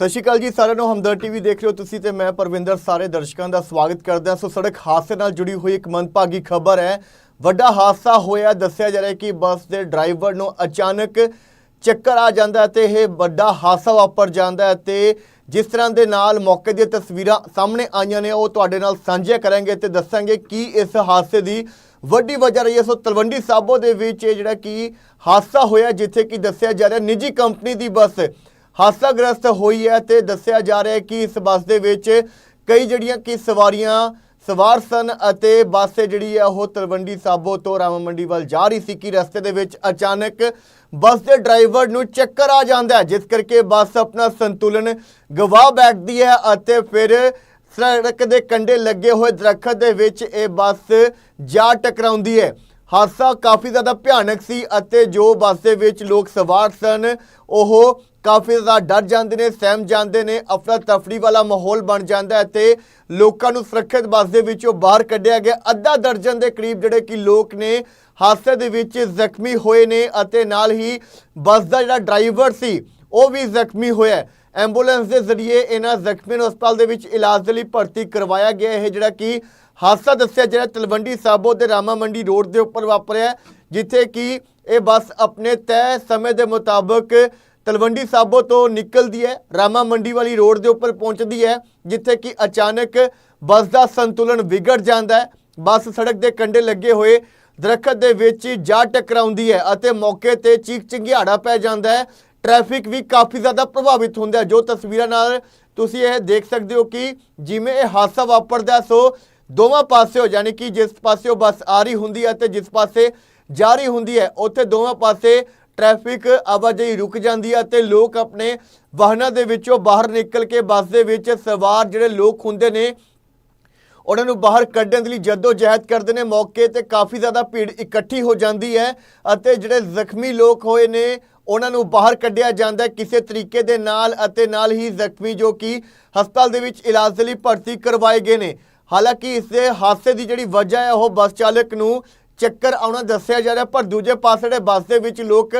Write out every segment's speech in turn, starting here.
ਸਤਿ ਸ਼੍ਰੀ ਅਕਾਲ ਜੀ, ਸਾਰਿਆਂ ਨੂੰ ਹਮਦਰ ਟੀਵੀ ਦੇਖ ਰਹੇ ਹੋ ਤੁਸੀਂ ਤੇ ਮੈਂ ਪਰਵਿੰਦਰ, ਸਾਰੇ ਦਰਸ਼ਕਾਂ ਦਾ ਸਵਾਗਤ ਕਰਦਾ ਸੋ ਸੜਕ ਹਾਦਸੇ ਨਾਲ ਜੁੜੀ ਹੋਈ ਇੱਕ ਮੰਦਭਾਗੀ ਖਬਰ ਹੈ। ਵੱਡਾ ਹਾਦਸਾ ਹੋਇਆ ਦੱਸਿਆ ਜਾ ਰਿਹਾ ਕਿ ਬੱਸ ਦੇ ਡਰਾਈਵਰ ਨੂੰ ਅਚਾਨਕ ਚੱਕਰ ਆ ਜਾਂਦਾ ਹੈ ਤੇ ਇਹ ਵੱਡਾ ਹਾਦਸਾ ਵਾਪਰ ਜਾਂਦਾ ਹੈ ਤੇ ਜਿਸ ਤਰ੍ਹਾਂ ਦੇ ਨਾਲ ਮੌਕੇ ਦੀਆਂ ਤਸਵੀਰਾਂ ਸਾਹਮਣੇ ਆਈਆਂ ਨੇ, ਉਹ ਤੁਹਾਡੇ ਨਾਲ ਸਾਂਝੀਆਂ ਕਰਾਂਗੇ ਤੇ ਦੱਸਾਂਗੇ ਕੀ ਇਸ ਹਾਦਸੇ ਦੀ ਵੱਡੀ ਵਜ੍ਹਾ ਰਹੀ ਹੈ। ਸੋ ਤਲਵੰਡੀ ਸਾਬੋ ਦੇ ਵਿੱਚ ਇਹ ਜਿਹੜਾ ਕਿ ਹਾਦਸਾ ਹੋਇਆ, ਜਿੱਥੇ ਕਿ ਦੱਸਿਆ ਜਾ ਰਿਹਾ ਨਿੱਜੀ ਕੰਪਨੀ ਦੀ ਬੱਸ ਹਾਦਸਾਗ੍ਰਸਤ ਹੋਈ ਹੈ ਤੇ ਦੱਸਿਆ ਜਾ ਰਿਹਾ ਹੈ ਕਿ ਇਸ ਬੱਸ ਦੇ ਵਿੱਚ ਕਈ ਜਿਹੜੀਆਂ ਕਿ ਸਵਾਰੀਆਂ ਸਵਾਰ ਸਨ ਅਤੇ ਬੱਸ ਜਿਹੜੀ ਹੈ ਉਹ ਤਲਵੰਡੀ ਸਾਬੋ ਤੋਂ ਰਾਮ ਮੰਡੀ ਵੱਲ ਜਾ ਰਹੀ ਸੀ ਕਿ ਰਸਤੇ ਦੇ ਵਿੱਚ ਅਚਾਨਕ ਬੱਸ ਦੇ ਡਰਾਈਵਰ ਨੂੰ ਚੱਕਰ ਆ ਜਾਂਦਾ ਹੈ, ਜਿਸ ਕਰਕੇ ਬੱਸ ਆਪਣਾ ਸੰਤੁਲਨ ਗਵਾ ਬੈਠਦੀ ਹੈ ਅਤੇ ਫਿਰ ਸੜਕ ਦੇ ਕੰਢੇ ਲੱਗੇ ਹੋਏ ਦਰਖਤ ਦੇ ਵਿੱਚ ਇਹ ਬੱਸ ਜਾ ਟਕਰਾਉਂਦੀ ਹੈ। ਹਾਦਸਾ ਕਾਫੀ ਜ਼ਿਆਦਾ ਭਿਆਨਕ ਸੀ ਅਤੇ ਜੋ ਬੱਸ ਦੇ ਵਿੱਚ ਲੋਕ ਸਵਾਰ ਸਨ, ਉਹ ਕਾਫੀ ਜ਼ਿਆਦਾ ਡਰ ਜਾਂਦੇ ਨੇ, ਸਹਿਮ ਜਾਂਦੇ ਨੇ, ਅਫਰਾ ਤਫਰੀ ਵਾਲਾ ਮਾਹੌਲ ਬਣ ਜਾਂਦਾ ਹੈ ਤੇ ਲੋਕਾਂ ਨੂੰ ਸੁਰੱਖਿਅਤ ਬੱਸ ਦੇ ਵਿੱਚੋਂ ਬਾਹਰ ਕੱਢਿਆ ਗਿਆ। ਅੱਧਾ ਦਰਜਨ ਦੇ ਕਰੀਬ ਜਿਹੜੇ ਕਿ ਲੋਕ ਨੇ, ਹਾਦਸੇ ਦੇ ਵਿੱਚ ਜ਼ਖਮੀ ਹੋਏ ਨੇ ਅਤੇ ਨਾਲ ਹੀ ਬੱਸ ਦਾ ਜਿਹੜਾ ਡਰਾਈਵਰ ਸੀ, ਉਹ ਵੀ ਜ਼ਖਮੀ ਹੋਇਆ ਐਂਬੂਲੈਂਸ ਦੇ ਜ਼ਰੀਏ ਇਹਨਾਂ ਜ਼ਖਮੀਆਂ ਨੂੰ ਹਸਪਤਾਲ ਦੇ ਵਿੱਚ ਇਲਾਜ ਦੇ ਲਈ ਭਰਤੀ ਕਰਵਾਇਆ ਗਿਆ। ਇਹ ਜਿਹੜਾ ਕਿ ਹਾਦਸਾ ਦੱਸਿਆ ਜਿਹੜਾ ਤਲਵੰਡੀ ਸਾਬੋ ਦੇ ਰਾਮਾ ਮੰਡੀ ਰੋਡ ਦੇ ਉੱਪਰ ਵਾਪਰਿਆ ਜਿੱਥੇ ਕਿ ਇਹ ਬੱਸ ਆਪਣੇ ਤੈਅ ਸਮੇਂ ਦੇ ਮੁਤਾਬਕ ਤਲਵੰਡੀ ਸਾਬੋ ਤੋਂ ਨਿਕਲਦੀ ਹੈ, ਰਾਮਾ ਮੰਡੀ ਵਾਲੀ ਰੋਡ ਦੇ ਉੱਪਰ ਪਹੁੰਚਦੀ ਹੈ, ਜਿੱਥੇ ਕਿ ਅਚਾਨਕ ਬੱਸ ਦਾ ਸੰਤੁਲਨ ਵਿਗੜ ਜਾਂਦਾ ਹੈ। ਬੱਸ ਸੜਕ ਦੇ ਕੰਢੇ ਲੱਗੇ ਹੋਏ ਦਰਖਤ ਦੇ ਵਿੱਚ ਜਾ ਟਕਰਾਉਂਦੀ ਹੈ ਅਤੇ ਮੌਕੇ ਤੇ ਚੀਕ ਚਿੰਗਿਆੜਾ ਪੈ ਜਾਂਦਾ ਹੈ। ਟ੍ਰੈਫਿਕ ਵੀ ਕਾਫੀ ਜ਼ਿਆਦਾ ਪ੍ਰਭਾਵਿਤ ਹੁੰਦਾ ਜੋ ਤਸਵੀਰਾਂ ਨਾਲ ਤੁਸੀਂ ਇਹ ਦੇਖ ਸਕਦੇ ਹੋ ਕਿ ਜਿਵੇਂ ਇਹ ਹਾਦਸਾ ਵਾਪਰਦਾ, ਸੋ ਦੋਵਾਂ ਪਾਸਿਓਂ ਯਾਨੀ ਕਿ ਜਿਸ ਪਾਸਿਓਂ ਬੱਸ ਆ ਰਹੀ ਹੁੰਦੀ ਹੈ ਤੇ ਜਿਸ ਪਾਸੇ ਜਾ ਰਹੀ ਹੁੰਦੀ ਹੈ, ਉੱਥੇ ਦੋਵਾਂ ਪਾਸੇ ਟ੍ਰੈਫਿਕ ਆਵਾਜਾਈ ਰੁਕ ਜਾਂਦੀ ਹੈ ਤੇ ਲੋਕ ਆਪਣੇ ਵਾਹਨਾਂ ਦੇ ਵਿੱਚੋਂ ਬਾਹਰ ਨਿਕਲ ਕੇ ਬੱਸ ਦੇ ਵਿੱਚ ਸਵਾਰ ਜਿਹੜੇ ਲੋਕ ਹੁੰਦੇ ਨੇ, ਉਹਨਾਂ ਨੂੰ ਬਾਹਰ ਕੱਢਣ ਦੇ ਲਈ ਜਦੋਂ ਜਹਿਦ ਕਰਦੇ ਨੇ। ਮੌਕੇ ਤੇ ਕਾਫੀ ਜ਼ਿਆਦਾ ਭੀੜ ਇਕੱਠੀ ਹੋ ਜਾਂਦੀ ਹੈ ਅਤੇ ਜਿਹੜੇ ਜ਼ਖਮੀ ਲੋਕ ਹੋਏ ਨੇ ਉਹਨਾਂ ਨੂੰ ਬਾਹਰ ਕੱਢਿਆ ਜਾਂਦਾ ਕਿਸੇ ਤਰੀਕੇ ਦੇ ਨਾਲ ਅਤੇ ਨਾਲ ਹੀ ਜ਼ਖਮੀ ਜੋ ਕਿ ਹਸਪਤਾਲ ਦੇ ਵਿੱਚ ਇਲਾਜ ਦੇ ਲਈ ਭਰਤੀ ਕਰਵਾਏ ਗਏ ਨੇ। ਹਾਲਾਂਕਿ ਇਸ ਦੇ ਹਾਦਸੇ ਦੀ ਜਿਹੜੀ ਵਜ੍ਹਾ ਹੈ, ਉਹ ਬੱਸ ਚਾਲਕ ਨੂੰ ਚੱਕਰ ਆਉਣਾ ਦੱਸਿਆ ਜਾ ਰਿਹਾ, ਪਰ ਦੂਜੇ ਪਾਸੇ ਜਿਹੜੇ ਬੱਸ ਦੇ ਵਿੱਚ ਲੋਕ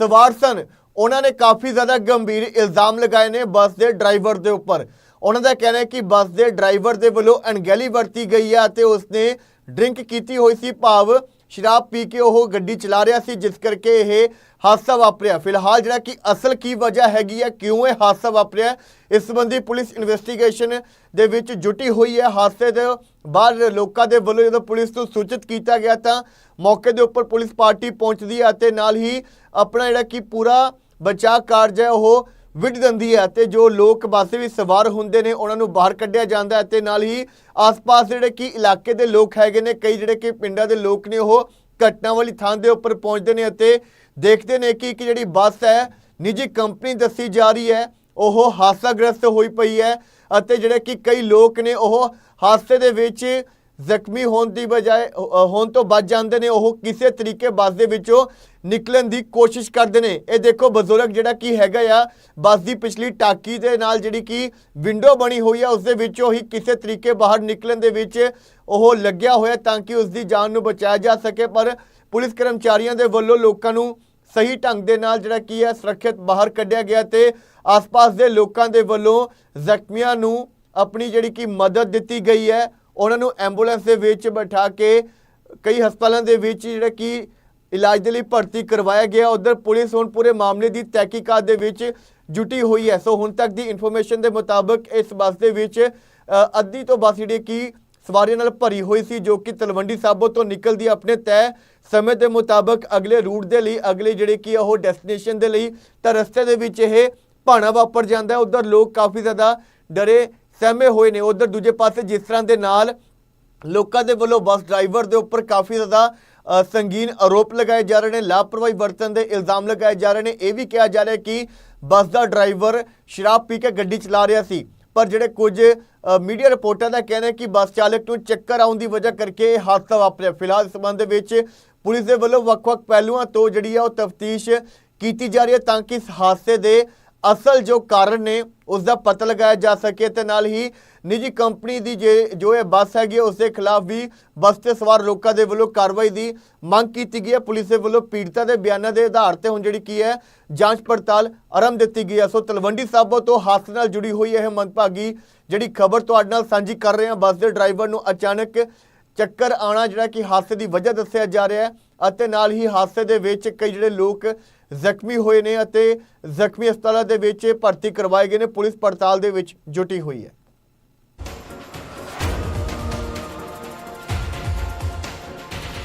ਸਵਾਰ ਸਨ, ਉਹਨਾਂ ਨੇ ਕਾਫੀ ਜ਼ਿਆਦਾ ਗੰਭੀਰ ਇਲਜ਼ਾਮ ਲਗਾਏ ਨੇ ਬੱਸ ਦੇ ਡਰਾਈਵਰ ਦੇ ਉੱਪਰ। ਉਹਨਾਂ ਦਾ ਕਹਿਣਾ ਹੈ ਕਿ ਬੱਸ ਦੇ ਡਰਾਈਵਰ ਦੇ ਵੱਲੋਂ ਅਣਗਹਿਲੀ ਵਰਤੀ ਗਈ ਹੈ ਅਤੇ ਉਸਨੇ ਡਰਿੰਕ ਕੀਤੀ ਹੋਈ ਸੀ। ਭਾਵ ਸ਼ਰਾਬ ਪੀ ਕੇ ਉਹ ਗੱਡੀ ਚਲਾ ਰਿਹਾ ਸੀ, ਜਿਸ ਕਰਕੇ ਇਹ ਹਾਦਸਾ ਵਾਪਰਿਆ। ਫਿਲਹਾਲ ਜਿਹੜਾ ਕਿ ਅਸਲ ਕੀ ਵਜ੍ਹਾ ਹੈਗੀ ਹੈ, ਕਿਉਂ ਇਹ ਹਾਦਸਾ ਵਾਪਰਿਆ ਇਸ ਸੰਬੰਧੀ ਪੁਲਿਸ ਇਨਵੈਸਟੀਗੇਸ਼ਨ ਦੇ ਵਿੱਚ ਜੁਟੀ ਹੋਈ ਹੈ। ਹਾਦਸੇ ਦੇ ਬਾਅਦ ਲੋਕਾਂ ਦੇ ਵੱਲੋਂ ਜਦੋਂ ਪੁਲਿਸ ਨੂੰ ਸੂਚਿਤ ਕੀਤਾ ਗਿਆ ਤਾਂ ਮੌਕੇ ਦੇ ਉੱਪਰ ਪੁਲਿਸ ਪਾਰਟੀ ਪਹੁੰਚਦੀ ਹੈ ਅਤੇ ਨਾਲ ਹੀ ਆਪਣਾ ਜਿਹੜਾ ਕਿ ਪੂਰਾ ਬਚਾਅ ਕਾਰਜ ਹੈ, ਉਹ ਵਿੱਢ ਦਿੰਦੀ ਹੈ ਤੇ ਜੋ ਲੋਕ ਬੱਸ ਵਿੱਚ ਸਵਾਰ ਹੁੰਦੇ ਨੇ, ਉਹਨਾਂ ਨੂੰ ਬਾਹਰ ਕੱਢਿਆ ਜਾਂਦਾ ਹੈ ਤੇ ਨਾਲ ਹੀ ਆਸ-ਪਾਸ ਜਿਹੜੇ ਕਿ ਇਲਾਕੇ ਦੇ ਲੋਕ ਹੈਗੇ ਨੇ, ਕਈ ਜਿਹੜੇ ਕਿ ਪਿੰਡਾਂ ਦੇ ਲੋਕ ਨੇ, ਉਹ ਘਟਨਾ ਵਾਲੀ ਥਾਂ ਦੇ ਉੱਪਰ ਪਹੁੰਚਦੇ ਨੇ ਅਤੇ ਦੇਖਦੇ ਨੇ ਕਿ ਇੱਕ ਜਿਹੜੀ ਬੱਸ ਹੈ, ਨਿੱਜੀ ਕੰਪਨੀ ਦੱਸੀ ਜਾ ਰਹੀ ਹੈ, ਉਹ ਹਾਦਸਾਗ੍ਰਸਤ ਹੋਈ ਪਈ ਹੈ ਅਤੇ ਜਿਹੜੇ ਕਿ ਕਈ ਲੋਕ ਨੇ, ਉਹ ਹਾਦਸੇ ਦੇ ਵਿੱਚ ਜ਼ਖਮੀ ਹੋਣ ਦੀ ਬਜਾਏ ਅ, ਹੋਣ ਤੋਂ ਬਚ ਜਾਂਦੇ ਨੇ ਉਹ ਕਿਸੇ ਤਰੀਕੇ ਬੱਸ ਦੇ ਵਿੱਚੋਂ ਨਿਕਲਣ ਦੀ ਕੋਸ਼ਿਸ਼ ਕਰਦੇ ਨੇ। ਇਹ ਦੇਖੋ ਬਜ਼ੁਰਗ ਜਿਹੜਾ ਕੀ ਹੈਗਾ ਆ ਬੱਸ ਦੀ ਪਿਛਲੀ ਟਾਕੀ ਦੇ ਨਾਲ ਜਿਹੜੀ ਕਿ ਵਿੰਡੋ ਬਣੀ ਹੋਈ ਆ ਉਸ ਦੇ ਵਿੱਚੋਂ ਹੀ ਕਿਸੇ ਤਰੀਕੇ ਬਾਹਰ ਨਿਕਲਣ ਦੇ ਵਿੱਚ ਉਹ ਲੱਗਿਆ ਹੋਇਆ ਤਾਂ ਕਿ ਉਸ ਦੀ ਜਾਨ ਨੂੰ ਬਚਾਇਆ ਜਾ ਸਕੇ। ਪਰ ਪੁਲਿਸ ਕਰਮਚਾਰੀਆਂ ਦੇ ਵੱਲੋਂ ਲੋਕਾਂ ਨੂੰ ਸਹੀ ਢੰਗ ਦੇ ਨਾਲ ਜਿਹੜਾ ਕੀ ਹੈ ਸੁਰੱਖਿਅਤ ਬਾਹਰ ਕੱਢਿਆ ਗਿਆ ਤੇ ਆਸ-ਪਾਸ ਦੇ ਲੋਕਾਂ ਦੇ ਵੱਲੋਂ ਜ਼ਖਮੀਆਂ ਨੂੰ ਆਪਣੀ ਜਿਹੜੀ ਕਿ ਮਦਦ ਦਿੱਤੀ ਗਈ ਹੈ। ਉਹਨਾਂ ਨੂੰ ਐਂਬੂਲੈਂਸ ਦੇ ਵਿੱਚ ਬਿਠਾ ਕੇ ਕਈ ਹਸਪਤਾਲਾਂ ਦੇ ਵਿੱਚ ਜਿਹੜਾ ਕਿ ਇਲਾਜ ਦੇ ਲਈ ਭਰਤੀ ਕਰਵਾਇਆ ਗਿਆ। ਉਧਰ ਪੁਲਿਸ ਹੁਣ ਪੂਰੇ ਮਾਮਲੇ ਦੀ ਤਹਿਕੀਕਾਤ ਦੇ ਵਿੱਚ ਜੁਟੀ ਹੋਈ ਹੈ। ਸੋ ਹੁਣ ਤੱਕ ਦੀ ਇਨਫੋਰਮੇਸ਼ਨ ਦੇ ਮੁਤਾਬਕ ਇਸ ਬੱਸ ਦੇ ਵਿੱਚ ਅੱਧੀ ਤੋਂ ਬੱਸ ਜਿਹੜੀ ਕਿ ਸਵਾਰੀਆਂ ਨਾਲ ਭਰੀ ਹੋਈ ਸੀ, ਜੋ ਕਿ ਤਲਵੰਡੀ ਸਾਬੋ ਤੋਂ ਨਿਕਲਦੀ ਆਪਣੇ ਤੈਅ ਸਮੇਂ ਦੇ ਮੁਤਾਬਕ ਅਗਲੇ ਰੂਟ ਦੇ ਲਈ, ਅਗਲੇ ਜਿਹੜੇ ਕਿ ਉਹ ਡੈਸਟੀਨੇਸ਼ਨ ਦੇ ਲਈ ਤਾਂ ਰਸਤੇ ਦੇ ਵਿੱਚ ਇਹ ਭਾਣਾ ਵਾਪਰ ਜਾਂਦਾ ਹੈ। ਉਧਰ ਲੋਕ ਕਾਫੀ ਜ਼ਿਆਦਾ ਡਰੇ ਸਹਿਮੇ ਹੋਏ ਨੇ। ਉਧਰ ਦੂਜੇ ਪਾਸੇ ਜਿਸ ਤਰ੍ਹਾਂ ਦੇ ਨਾਲ ਲੋਕਾਂ ਦੇ ਵੱਲੋਂ ਬੱਸ ਡਰਾਈਵਰ ਦੇ ਉੱਪਰ ਕਾਫੀ ਜ਼ਿਆਦਾ ਸੰਗੀਨ ਆਰੋਪ ਲਗਾਏ ਜਾ ਰਹੇ ਨੇ, ਲਾਪਰਵਾਹੀ ਵਰਤਣ ਦੇ ਇਲਜ਼ਾਮ ਲਗਾਏ ਜਾ ਰਹੇ ਨੇ। ਇਹ ਵੀ ਕਿਹਾ ਜਾ ਰਿਹਾ ਕਿ ਬੱਸ ਦਾ ਡਰਾਈਵਰ ਸ਼ਰਾਬ ਪੀ ਕੇ ਗੱਡੀ ਚਲਾ ਰਿਹਾ ਸੀ। ਪਰ ਜਿਹੜੇ ਕੁਝ ਮੀਡੀਆ ਰਿਪੋਰਟਾਂ ਦਾ ਕਹਿਣਾ ਹੈ ਕਿ ਬੱਸ ਚਾਲਕ ਨੂੰ ਚੱਕਰ ਆਉਣ ਦੀ ਵਜ੍ਹਾ ਕਰਕੇ ਇਹ ਹਾਦਸਾ ਵਾਪਰਿਆ। ਫਿਲਹਾਲ ਇਸ ਸੰਬੰਧ ਦੇ ਵਿੱਚ ਪੁਲਿਸ ਦੇ ਵੱਲੋਂ ਵੱਖ-ਵੱਖ ਪਹਿਲੂਆਂ ਤੋਂ ਜਿਹੜੀ ਆ ਉਹ ਤਫਤੀਸ਼ ਕੀਤੀ ਜਾ ਰਹੀ ਹੈ ਤਾਂ ਕਿ ਇਸ ਹਾਦਸੇ ਦੇ ਅਸਲ ਜੋ ਕਾਰਨ ਨੇ ਉਸ ਦਾ ਪਤਾ ਲਗਾਇਆ ਜਾ ਸਕੇ ਤੇ ਨਾਲ ਹੀ ਨਿੱਜੀ ਕੰਪਨੀ ਦੀ ਜੇ ਜੋ ਇਹ ਬੱਸ ਹੈਗੀ ਹੈ, ਉਸ ਦੇ ਖਿਲਾਫ ਵੀ ਬੱਸ ਤੇ ਸਵਾਰ ਲੋਕਾਂ ਦੇ ਵੱਲੋਂ ਕਾਰਵਾਈ ਦੀ ਮੰਗ ਕੀਤੀ ਗਈ ਹੈ। ਪੁਲਿਸ ਦੇ ਵੱਲੋਂ ਪੀੜਤਾਂ ਦੇ ਬਿਆਨਾਂ ਦੇ ਆਧਾਰ ਤੇ ਹੁਣ ਜਿਹੜੀ ਕੀ ਹੈ ਜਾਂਚ ਪੜਤਾਲ ਆਰੰਭ ਦਿੱਤੀ ਗਈ ਹੈ। ਸੋ ਤਲਵੰਡੀ ਸਾਬੋ ਤੋਂ ਹਾਦਸੇ ਨਾਲ ਜੁੜੀ ਹੋਈ ਇਹ ਮੰਦਭਾਗੀ ਜਿਹੜੀ ਖਬਰ ਤੁਹਾਡੇ ਨਾਲ ਸਾਂਝੀ ਕਰ ਰਹੇ ਹਾਂ। ਬੱਸ ਦੇ ਡਰਾਈਵਰ ਨੂੰ ਅਚਾਨਕ ਚੱਕਰ ਆਣਾ ਜਿਹੜਾ ਕਿ ਹਾਦਸੇ ਦੀ ਵਜ੍ਹਾ ਦੱਸਿਆ ਜਾ ਰਿਹਾ ਹੈ। ਅਤੇ ਨਾਲ ਹੀ ਹਾਦਸੇ ਦੇ ਵਿੱਚ ਕਈ ਜਿਹੜੇ ਲੋਕ ਜ਼ਖਮੀ ਹੋਏ ਨੇ ਅਤੇ ਜ਼ਖਮੀ ਹਸਪਤਾਲਾਂ ਦੇ ਵਿੱਚ ਭਰਤੀ ਕਰਵਾਏ ਗਏ ਨੇ। ਪੁਲਿਸ ਪੜਤਾਲ ਦੇ ਵਿੱਚ ਜੁਟੀ ਹੋਈ ਹੈ।